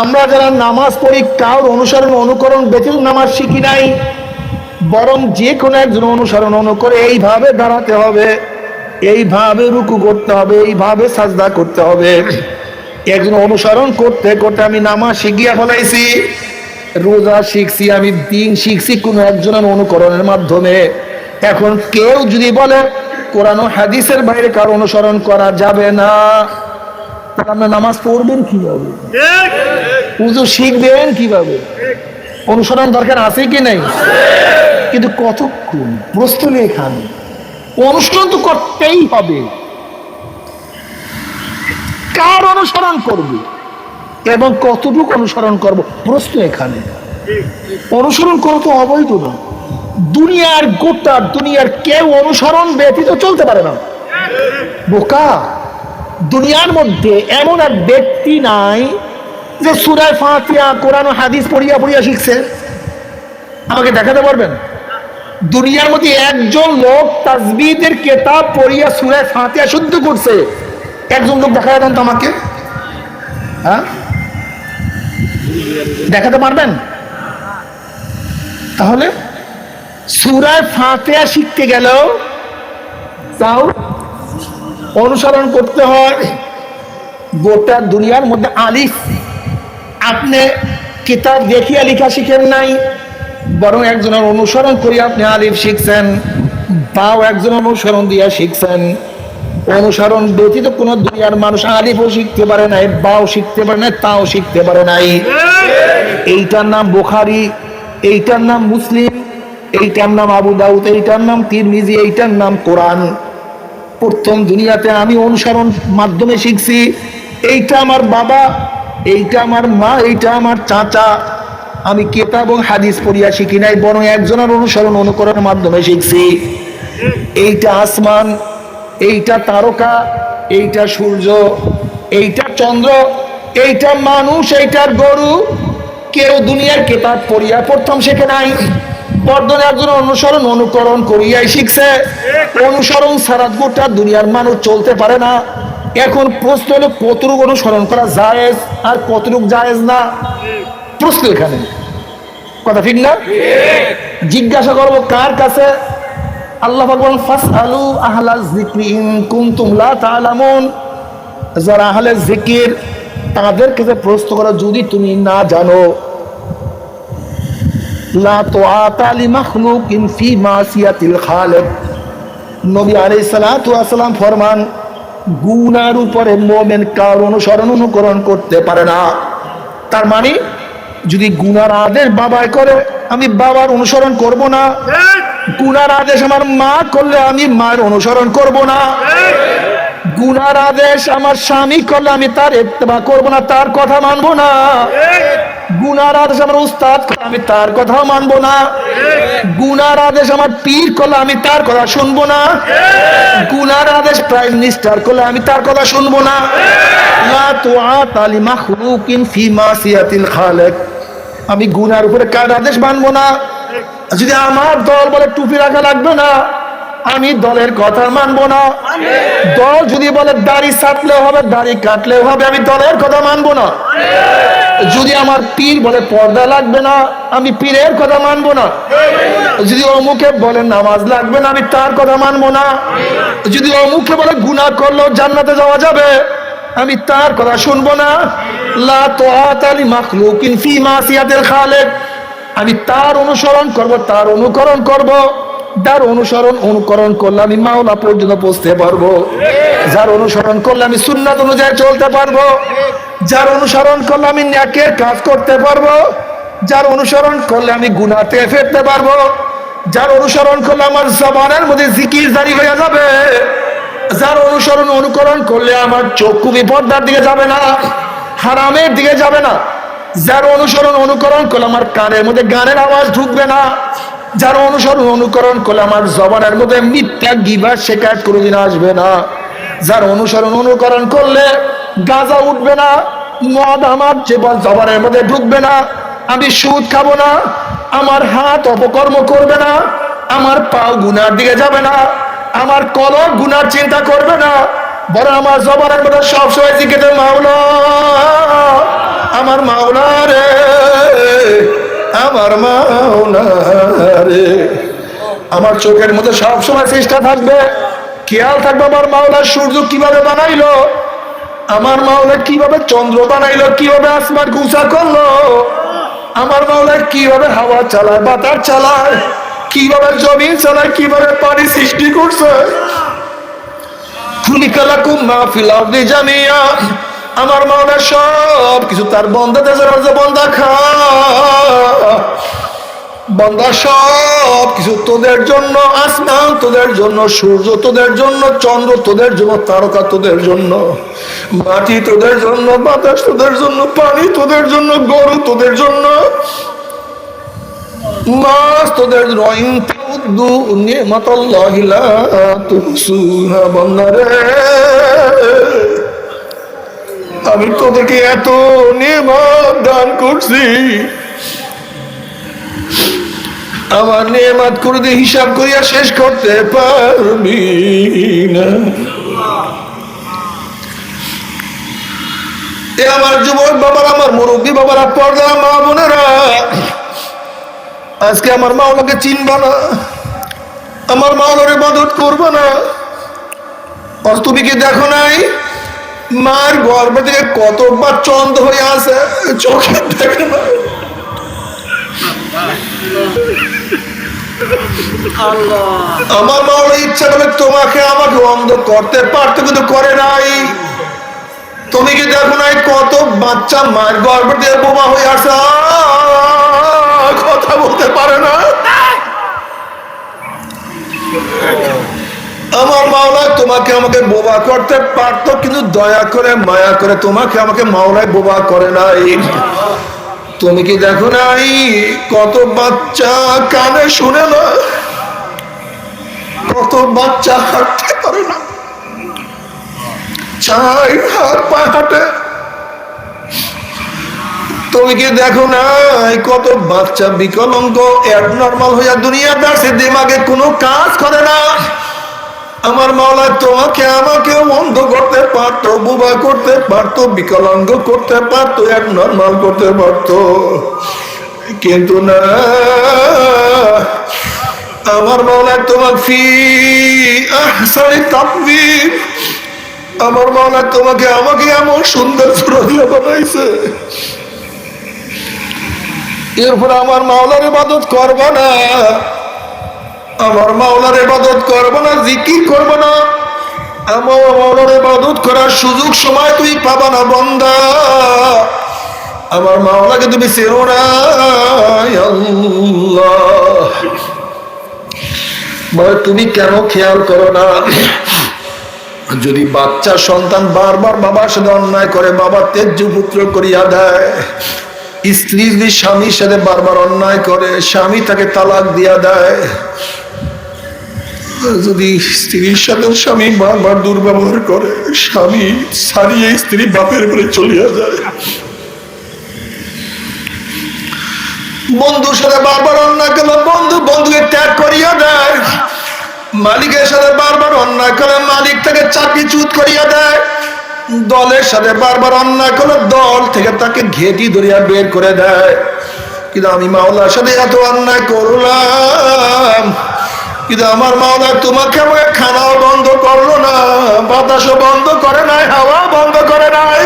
আমরা যারা নামাজ পড়ি কারোর অনুসরণ অনুকরণ ব্যতীত নামাজ শিখি নাই, বরং যে কোনো একজন অনুসরণ অনুকরে এইভাবে দাঁড়াতে হবে, এইভাবে রুকু করতে হবে, এইভাবে সাজদা করতে হবে। একজন অনুসরণ করতে করতে আমি নামাজ শিখিয়া ফেলাইছি, রোজা শিখছি, আমি দিন শিখছি কোনো একজনের অনুকরণের মাধ্যমে। এখন কেউ যদি বলে, কোরআন হাদিসের বাইরে কারও অনুসরণ করা যাবে না। তাহলে আপনি নামাজ পড়বেন কীভাবে? শিখবেন কীভাবে? অনুসরণ দরকার আছে কি নাই? কিন্তু কতক্ষণ? প্রশ্ন অনুসরণ তো করতেই হবে। কার অনুসরণ করবে? এবং কতটুকু অনুসরণ করব? প্রশ্ন এখানে অনুসরণ করা তো অবৈধ না। দুনিয়ার গোটা দুনিয়ার কেউ অনুসরণ ব্যতীত চলতে পারে না। বোকা। দুনিয়ার মধ্যে এমন এক ব্যক্তি নাই যে সুরায় ফাতিয়া কোরআন হাদিস পড়িয়া পড়িয়া শিখছে। আমাকে দেখাতে পারবেন? দুনিয়ার মধ্যে একজন লোক তাজবিদের কেতাব পড়িয়া সুরায় ফাঁতিয়া শুদ্ধ করছে। একজন লোক দেখা দেন তো আমাকে। হ্যাঁ? দেখাতে পারবেন? তাহলে সুরায় ফাঁতিয়া শিখতে গেলেও তাও অনুসরণ করতে হয়। গোটা দুনিয়ার মধ্যে আলিফ। আপনি কিতাব দেখিয়া লেখা শিখেন নাই, বরং একজনের অনুসরণ করে আপনি আলিফ শিখছেন বাও একজন অনুসরণ দিয়া শিখছেন। অনুসরণ ব্যতীত কোন দুনিয়ার মানুষ আলিফও শিখতে পারে নাই, বাও শিখতে পারে নাই, তাও শিখতে পারে নাই। এইটার নাম বোখারি, এইটার নাম মুসলিম, এইটার নাম আবু দাউদ, এইটার নাম তিরমিজি, এইটার নাম কোরআন। প্রথম দুনিয়াতে আমি অনুসরণ মাধ্যমে শিখছি, এইটা আমার বাবা, এইটা আমার মা, এইটা আমার চাচা। আমি কেতাব এবং হাদিস পড়িয়া শিখি নাই, বরং একজনের অনুসরণ অনুকরণের মাধ্যমে শিখছি। এইটা আসমান, এইটা তারকা, এইটা সূর্য, এইটা চন্দ্র, এইটা মানুষ, এইটার গরু। কেউ দুনিয়ার কেতাব পড়িয়া প্রথম শেখে নাই। বর্ধনে একজন অনুসরণ, অনুকরণ করিয়াই শিখছে। অনুসরণ ছাড়া গোটা দুনিয়ার মানুষ চলতে পারে না। এখন প্রশ্ন হলো, কতটুকু অনুসরণ করা জায়েজ আর কতটুকু জায়েজ না? প্রশ্ন এখানে। কথা ঠিক না? জিজ্ঞাসা করব কার কাছে? আল্লাহ ভগবান ফাস আলু আহলা জিক্রি ইন কুনতুম যারা আহলে জিকির তাদের কাছে প্রশ্ন করো, যদি তুমি না জানো লা তুআতা লি মাখলুকিন ফি মাসিয়াতিল খালিক। নবী ফরমান, গুনার উপরে মোমেন কার অনুসরণ অনুকরণ করতে পারে না। তার মানে যদি গুনার আদেশ বাবায় করে, আমি বাবার অনুসরণ করব না। গুনার আদেশ আমার মা করলে আমি মায়ের অনুসরণ করব না। গুনার আদেশ আমার স্বামী করলে আমি তার ইত্তেবা করব না, তার কথা মানবো না। গুনার আদেশ আমার উস্তাদ আমি তার কথাও মানবো না। গুনার আদেশ আমার পীর করলে আমি তার কথা শুনব না। গুনার আদেশ প্রাইম মিনিস্টার করলে আমি তার কথা শুনব না। আমি গুনার উপরে কার আদেশ মানবো না? যদি আমার দল বলে টুপি রাখা লাগবে না, আমি দলের কথা মানবো না। দল যদি বলে দাড়ি ছাটলেও হবে, দাড়ি কাটলেও হবে, আমি দলের কথা মানবো না। যদি আমার পীর বলে পর্দা লাগবে না, আমি পীরের কথা মানবো না। যদি অমুকে বলে নামাজ লাগবে না, আমি তার কথা মানবো না। যদি অমুকে বলে গুনাহ করল, জান্নাতে যাওয়া যাবে, আমি তার কথা শুনব না। আমি তার অনুসরণ করব, তার অনুকরণ করব। যার অনুসরণ অনুকরণ করলে আমি মাওলা পর্যন্ত পৌঁছতে পারব। যার অনুসরণ করলে আমি সুন্নাত অনুযায়ী চলতে পারব। যার অনুসরণ করলে আমি ন্যাকের কাজ করতে পারব। যার অনুসরণ করলে আমি গুনাতে ফেরতে পারব। যার অনুসরণ করলে আমার জবানের মধ্যে জিকির জারি হয়ে যাবে। যার অনুসরণ অনুকরণ করলে আমার চক্ষু বিপর্দার দিকে যাবে না, হারামের দিকে যাবে না। যার অনুসরণ অনুকরণ করলে আমার কানের মধ্যে গানের আওয়াজ ঢুকবে না। যার অনুসরণ অনুকরণ করলে আমার জবানের মধ্যে মিথ্যা গিবার শেখায়ত কোনোদিন আসবে না। যার অনুসরণ অনুকরণ করলে গাজা উঠবে না, মদ আমার জীবন জবানের মধ্যে ঢুকবে না, আমি সুদ খাব না, আমার হাত অপকর্ম করবে না, আমার পাও গুনার দিকে যাবে না, আমার কলম গুনার চিন্তা করবে না, বরং আমার জবানের মধ্যে সবসময় জিজ্ঞেস মাওলা, আমার মাওলা রে। আমার মাওলা রে আমার চোখের মধ্যে সবসময় চেষ্টা থাকবে। খেয়াল থাকবে আমার মাওলা সূর্য কীভাবে বানাইলো। আমার মাওলা কীভাবে চন্দ্র বানাইলো, কীভাবে আসমান গুছা করল। আমার মাওলা কীভাবে হাওয়া চালায়, বাতাস চালায়, কীভাবে জমি চালায়, কীভাবে পানি সৃষ্টি করছে। খুলিকালাকুম মাহফিল জামিয়া। আমার মাওলা সব কিছু তার বন্দাদের জন্য বন্ধা খা বন্দা সব কিছু তোদের জন্য আসমান তোদের জন্য সূর্য তোদের জন্য চন্দ্র তোদের জন্য তারকা তোদের জন্য মাটি তোদের জন্য বাতাস তোদের জন্য পানি তোদের জন্য গরু তোদের জন্য মাছ তোদের জন্য বান্দারে আমি তোদেরকে এত নিয়ামত দান করছি। আমার নিয়ামত করে দিয়ে হিসাব করিয়া শেষ করতে পারবি না। এ আমার যুবক বাবার, আমার মুরব্বী বাবারা পর্দা মা বোনেরা, আজকে আমার মাওলাকে চিনবা না। আমার মা মাওলার মদত করবে না। অথচ তুমি কি দেখো নাই? মার গর্ভ থেকে কতবার চন্দ হয়ে আছে চোখে দেখে না। আমার মাওলা ইচ্ছা করে তোমাকে আমাকে অন্ধ করতে পারতো কিন্তু করে নাই। তুমি কি দেখো নাই কত বাচ্চা মায়ের গর্ভ দিয়ে বোমা হয়ে আসে? কথা বলতে পারে না। আমার মাওলায় তোমাকে আমাকে বোবা করতে পারতো, কিন্তু দয়া করে, মায়া করে তোমাকে আমাকে মাওলায় বোবা করে নাই। তুমি কি দেখো নাই? কত বাচ্চা কানে শুনে না? কত বাচ্চা হাঁটতে পারে না? চাই হাত পায়ে হাঁটে। তুমি কি দেখো নাই? কত বাচ্চা বিকলঙ্গ নর্মাল হইয়া দুনিয়াতে আসে দিমাগে কোনো কাজ করে না। আমার মাওলা তোমাকে আমাকে অন্ধ করতে পারতো, বুবা করতে পারতো, বিকলাঙ্গ করতে পারতো, এক নর্মাল করতে পারতো। কিন্তু না, আমার মাওলা তোমাকে ফি আহসানি তাকবীর, আমার মাওলা তোমাকে আমাকে এমন সুন্দর সুরজিয়া বানাইছে। এরপর আমার মাওলার ইবাদত করব না। আমার মাওলার ইবাদত করব না, জিকির করব না। আমার মাওলার ইবাদত করার সুযোগ সময় তুই পাবা না, বন্দা। আমার মাওলাকে তুমি চেনো না তুমি কেন খেয়াল করো না? যদি বাচ্চা সন্তান বারবার বাবার সাথে অন্যায় করে, বাবা তেজ্য পুত্র করিয়া দেয়, স্ত্রী যদি স্বামীর সাথে বারবার অন্যায় করে, স্বামী তাকে তালাক দিয়া দেয় যদি স্ত্রীর সাথে স্বামী বারবার দুর্ব্যবহার করে, স্বামী সারিয়ে স্ত্রী বাপের করে চলিয়া যায়। বন্ধুর সাথে বারবার অন্যায় করলে বন্ধু বন্ধুকে ত্যাগ করিয়া দেয়। মালিকের সাথে বারবার অন্যায় করলে মালিক তাকে চাকরি চুত করিয়া দেয়। দলের সাথে বারবার অন্যায় করলে দল থেকে তাকে ঘেটি ধরিয়া বের করে দেয়। কিন্তু আমি মাওলার সাথে এত অন্যায় করলাম। কিন্তু আমার মাওলা তোমাকে আমাকে খানাও বন্ধ করল না, বাতাসও বন্ধ করে নাই হাওয়া বন্ধ করে নাই,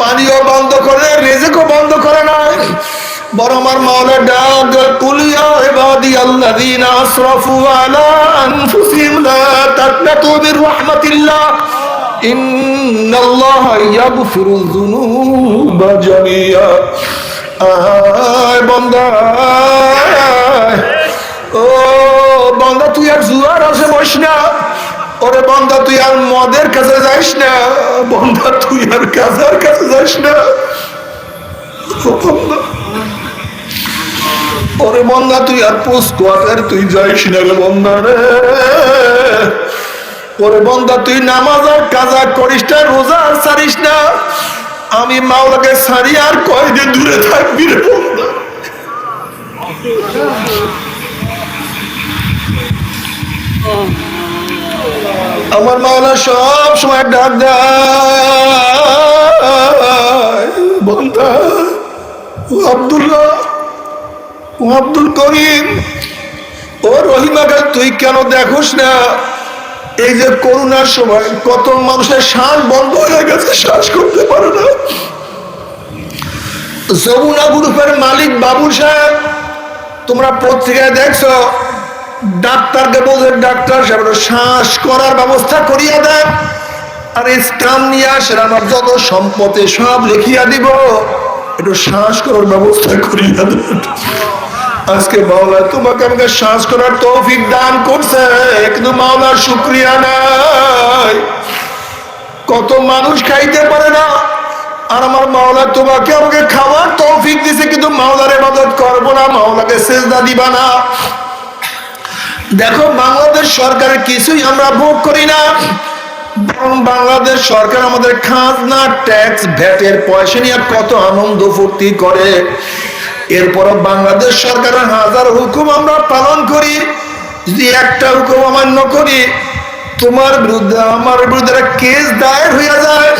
পানিও বন্ধ করে রেজেকও বন্ধ করে নাই বরং আমার মাওলা ডাক কুলিয়া ইবাদি আল্লাযীনা আসরাফু আলা আনফুসিহিম লা তাকনাতু মির রাহমাতিল্লাহ ইন্নাল্লাহা ইয়াগফিরুয যুনুবা জামিয়া আয় বান্দা। ও বান্দা তুই আর জুয়ার আছে বস না। ওরে বন্দা তুই আর মদের কাছে যাইস না। বন্দা তুই আর কাজার কাছে যাইস না। ওরে বন্দা তুই আর পোস্ট কোয়ার্টার তুই যাইস না রে বন্দা রে। ওরে বন্দা তুই নামাজ আর কাজা করিস না, রোজা আর ছাড়িস না। আমি মাওলাকে ছাড়ি আর কয়দিন দূরে থাকবি রে বন্দা আমার মাওলা সব সময় ডাক বান্দা ও আব্দুল্লাহ, ও আব্দুল করিম, ও রহিমাকে তুই কেন দেখোস না? এই যে করোনার সময়, কত মানুষের শ্বাস বন্ধ হয়ে গেছে, শ্বাস করতে পারে না। যমুনা গ্রুপের মালিক বাবু সাহেব, তোমরা পত্রিকায় দেখছ ডাক্তারকে বলছে, ডাক্তার সাহেব শ্বাস করার ব্যবস্থা করিয়া দেন আর স্টাম নিয়ে আসেন আমার যত সম্পত্তি সব লিখিয়া দিব। একটু শ্বাস করার ব্যবস্থা করিয়া দেন আজকে মাওলা তোমাকে আমাকে শ্বাস করার তৌফিক দান করছে, কিন্তু মাওলার শুক্রিয়া নাই। কত মানুষ খাইতে পারে না। আর আমার মাওলা তোমাকে আমাকে খাওয়ার তৌফিক দিছে, কিন্তু মাওলার মদত করব না, মাওলাকে সেজদা দিবা না। দেখো, বাংলাদেশ সরকারের কিছুই আমরা ভোগ করি না। বাংলাদেশ সরকার আমাদের খাজনা ট্যাক্স ভ্যাটের পয়সা নিয়ে কত আনন্দ ফুর্তি করে। এরপর বাংলাদেশ সরকারের হাজার হুকুম আমরা পালন করি। যদি একটা হুকুম অমান্য করি, তোমার বিরুদ্ধে, আমার বিরুদ্ধে কেস দায়ের হয়ে যায়।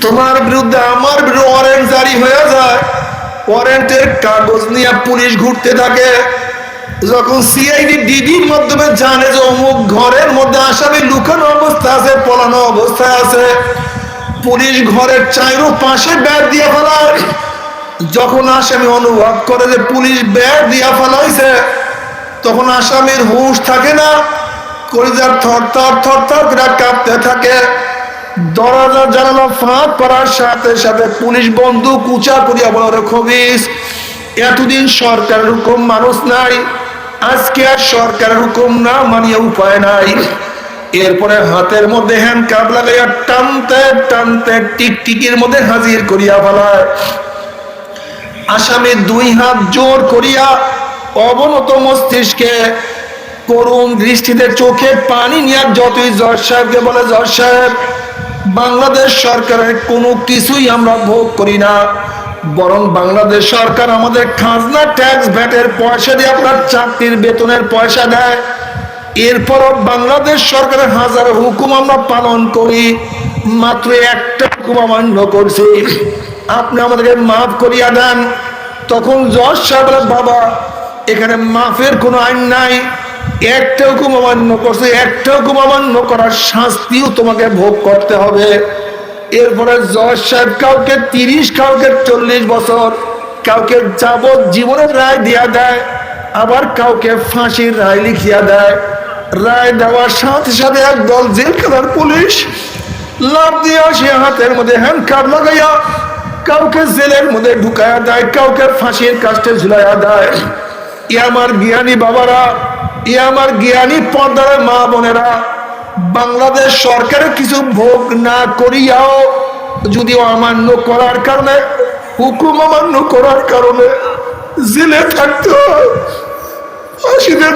তোমার বিরুদ্ধে আমার বিরুদ্ধে ওয়ারেন্ট জারি হয়ে যায়। ওয়ারেন্টের কাগজ নিয়ে পুলিশ ঘুরতে থাকে। যখন সিআইডি ডিডির মাধ্যমে জানে যে অমুক ঘরের মধ্যে আসামি লুকানো অবস্থা আছে, পলানো অবস্থায় আছে, পুলিশ ঘরের চাইরো পাশে ব্যাট দিয়ে ফেলায়। যখন আসামি অনুভব করে যে পুলিশ ব্যাট দিয়া ফেলাইছে, তখন আসামির হুঁশ থাকে না, কলিজার থর থর থর থর করে কাঁপতে থাকে। দরজা জানালা ফাঁক করার সাথে সাথে পুলিশ বন্দুক উঁচা করিয়া বলে খবিস, এতদিন সরকারের হুকুম মানুষ নাই আজকে আর সরকারের হুকুম না মানিয়ে উপায় নাই। এরপরে হাতের মধ্যে হ্যান্ড কাপ লাগাইয়া টানতে টানতে টিকটিকির মধ্যে হাজির করিয়া ফেলায়। আসামি দুই হাত জোর করিয়া অবনত মস্তিষ্কে করুণ দৃষ্টিতে চোখে পানি নিয়ে যতই জজ সাহেবকে বলে, জজ সাহেব, বাংলাদেশ সরকারের কোনো কিছুই আমরা ভোগ করি না। বরং বাংলাদেশ সরকার আমাদের খাজনা ট্যাক্স ভ্যাটের পয়সা দিয়ে আপনার চাকরির বেতনের পয়সা দেয়। এরপরও বাংলাদেশ সরকারের হাজার হুকুম আমরা পালন করি। মাত্র একটা হুকুম অমান্য করছি। আপনি আমাদেরকে মাফ করিয়া দেন। তখন জজ সাহেব বাবা, এখানে মাফের কোনো আইন নাই। একটা হুকুম অমান্য করছে। একটা হুকুম অমান্য করার শাস্তিও তোমাকে ভোগ করতে হবে। এরপরে জজ সাহেব কাউকে তিরিশ, কাউকে চল্লিশ বছর, কাউকে যাবত জীবনের রায় দিয়া দেয়, আবার কাউকে ফাঁসির রায় লিখিয়া দেয়। রায় দেওয়ার সাথে সাথে একদল জেলখানার পুলিশ লাভ দিয়া সে হাতের মধ্যে কাপ লাগাইয়া, কাউকে জেলের মধ্যে ঢুকায়া দেয়, কাউকে ফাঁসির কাস্টে ঝুলাইয়া দেয়। ই আমার জ্ঞানী বাবারা ই আমার জ্ঞানী পর্দার মা বোনেরা বাংলাদেশ সরকারের কিছু ভোগ না করিয়াও যদি অমান্য করার কারণে, হুকুম অমান্য করার কারণে জেলে থাকতে হয়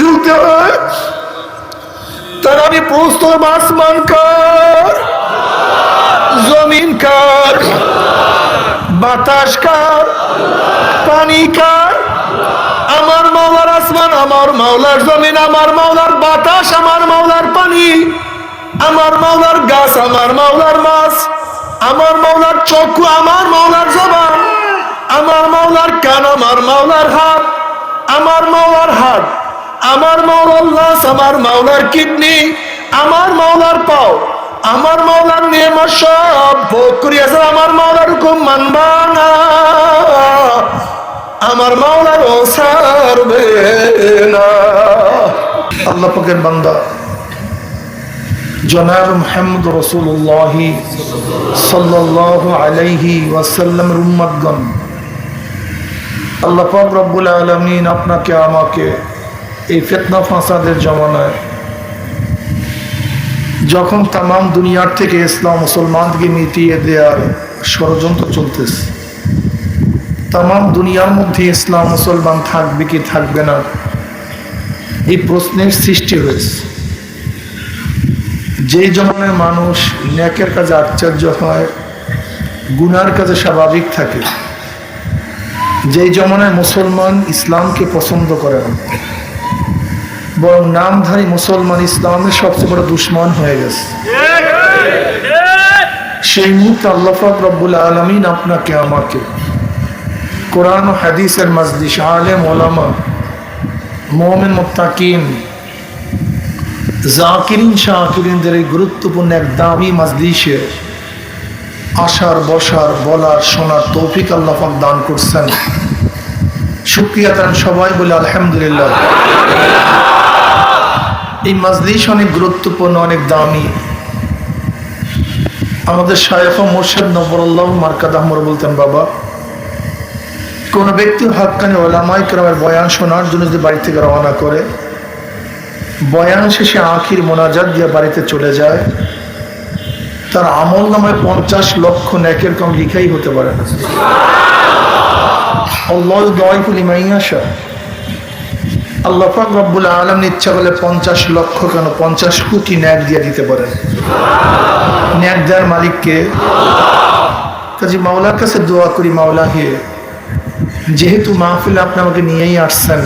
ঝুলতে হয়। তার আমি প্রশ্ন আসমান কার জমিন কার, বাতাস কার, পানি কার, আমার মাওলার আসমান, আমার মাওলার জমিন, আমার মাওলার আমার মাওলার গাছ আমার মাওলার মাছ আমার মাওলার চক্ষু আমার মাওলার জবান আমার মাওলার কান আমার মাওলার হাত আমার মাওলার হাত আমার মাওলার লাশ আমার মাওলার কিডনি আমার মাওলার পাও আমার মাওলার নিয়ম সব ভোগ করিয়াছে আমার মাওলার হুকুম মানবা না আমার মাওলার ও সারবে না আল্লাহ পাকের বান্দা জনাব মোহাম্মদ রসুল্লাহ সাল্লাহ আলাইহি ওয়াসাল্লামের উম্মতগণ আল্লাহ পাক রব্বুল আলমিন আপনাকে, আমাকে এই ফেতনা ফাসাদের জমানায় যখন তাম দুনিয়ার থেকে ইসলাম মুসলমানকে মিটিয়ে দেওয়ার ষড়যন্ত্র চলতেছে তাম দুনিয়ার মধ্যে ইসলাম মুসলমান থাকবে কি থাকবে না, এই প্রশ্নের সৃষ্টি হয়েছে। যে জমানের মানুষ ন্যাকের কাজে আশ্চর্য হয়, গুনার কাজে স্বাভাবিক থাকে। যেই জমানায় মুসলমান ইসলামকে পছন্দ করে না, বরং নামধারী মুসলমান ইসলামের সবচেয়ে বড় দুশ্মন হয়ে গেছে। সেই মুহূর্তে আল্লাহাক রব্বুল আলমিন আপনাকে, আমাকে কোরআন হাদিসের মজলিস আলেম ওলামা, মোমেন মোত্তাকিন জাকিরিন শাহকিরিনদের এই গুরুত্বপূর্ণ এক দামি মজলিসে আসার বসার, বলার, শোনার তৌফিক আল্লাহাক দান করছেন। শুক্রিয়া তান সবাই বলে আলহামদুলিল্লাহ। এই মজলিস অনেক গুরুত্বপূর্ণ, অনেক দামি। আমাদের শায়েখ মোর্শেদ নবরুল্লাহ মার্কাদ আহমর বলতেন, বাবা, কোন ব্যক্তি হাক্কানি ওলামাই কেরামের বয়ান শোনার জন্য যদি বাড়ি থেকে রওনা করে বয়ান শেষে আখির মোনাজাত দিয়ে বাড়িতে চলে যায়। তার আমল নামায় পঞ্চাশ লক্ষ ন্যাকের কম লিখাই হতে পারে না। আল্লাহ রব্বুল আলম ইচ্ছা করলে পঞ্চাশ লক্ষ কেন পঞ্চাশ কোটি ন্যাক দিয়ে দিতে পারেন ন্যাক দেওয়ার মালিককে। কাজে মাওলার কাছে দোয়া করি মাওলা হে যেহেতু মাহফিল আপনি আমাকে নিয়েই আসছেন